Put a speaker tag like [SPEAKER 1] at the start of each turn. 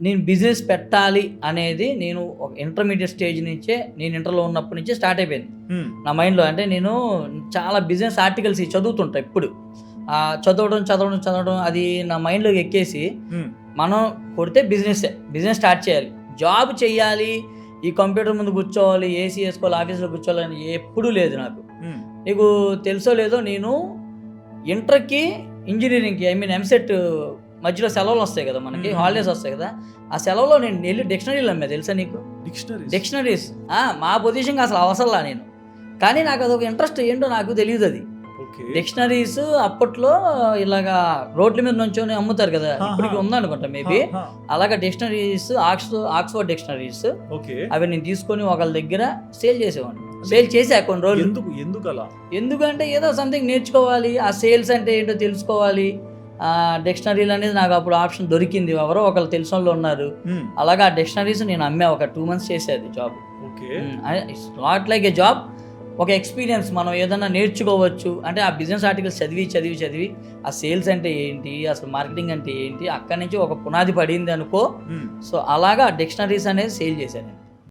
[SPEAKER 1] నేను బిజినెస్ పెట్టాలి అనేది నేను ఒక ఇంటర్మీడియట్ స్టేజ్ నుంచే నేను ఇంటర్లో ఉన్నప్పటి నుంచే స్టార్ట్ అయిపోయింది.
[SPEAKER 2] ఉమ్,
[SPEAKER 1] నా మైండ్లో అంటే నేను చాలా బిజినెస్ ఆర్టికల్స్ చదువుతుంటా ఇప్పుడు ఆ, చదవడం చదవడం చదవడం అది నా మైండ్లోకి ఎక్కేసి
[SPEAKER 2] ఉమ్,
[SPEAKER 1] మనం కొడితే బిజినెస్ బిజినెస్ స్టార్ట్ చేయాలి. జాబ్ చేయాలి ఈ కంప్యూటర్ ముందు కూర్చోవాలి ఏసీ వేసుకోవాలి ఆఫీస్లో కూర్చోవాలి అని ఎప్పుడూ లేదు నాకు.
[SPEAKER 2] ఉమ్,
[SPEAKER 1] నీకు తెలుసో లేదో నేను ఇంటర్కి ఇంజనీరింగ్కి ఐ మీన్ ఎంసెట్ మధ్యలో సెలవులు వస్తాయి కదా మనకి. హాలిడేస్ వస్తాయి కదా. ఆ సెలవులో నేను వెళ్ళి డిక్షనరీలు అమ్మా తెలుసా నీకు?
[SPEAKER 2] డిక్షనరీస్
[SPEAKER 1] డిక్షనరీస్ మా పొజిషన్కి అసలు అవసరంలా నేను. కానీ నాకు అదొక ఇంట్రెస్ట్ ఏంటో నాకు తెలియదు అది. డిక్షనరీస్ అప్పట్లో ఇలాగా రోడ్ల మీద నుంచొని అమ్ముతారు కదా. ఇప్పటికి ఉందనుకుంటా మేబీ అలాగా dictionaries ox Oxford dictionaries
[SPEAKER 2] okay.
[SPEAKER 1] అవి నేను తీసుకొని ఒకళ్ళ దగ్గర సేల్ చేసేవాడిని. సేల్ చేసా కొన్ని రోజులు.
[SPEAKER 2] ఎందుకు ఎందుకు అలా
[SPEAKER 1] ఎందుకంటే ఏదో సంథింగ్ నేర్చుకోవాలి ఆ సేల్స్ అంటే ఏంటో తెలుసుకోవాలి. డిక్షనరీలు అనేది నాకు అప్పుడు ఆప్షన్ దొరికింది. ఎవరో ఒకళ్ళు తెలిసిన వాళ్ళు ఉన్నారు అలాగా ఆ డిక్షనరీస్ నేను అమ్మా ఒక టూ మంత్స్ చేసేది job
[SPEAKER 2] okay.
[SPEAKER 1] It's not like a job ఒక ఎక్స్పీరియన్స్ మనం ఏదైనా నేర్చుకోవచ్చు. అంటే ఆ బిజినెస్ ఆర్టికల్స్ చదివి చదివి చదివి ఆ సేల్స్ అంటే ఏంటి? అసలు మార్కెటింగ్ అంటే ఏంటి? అక్కడి నుంచి ఒక పునాది పడింది అనుకో. సో అలాగా డిక్షనరీస్ అనేది సేల్ చేశాను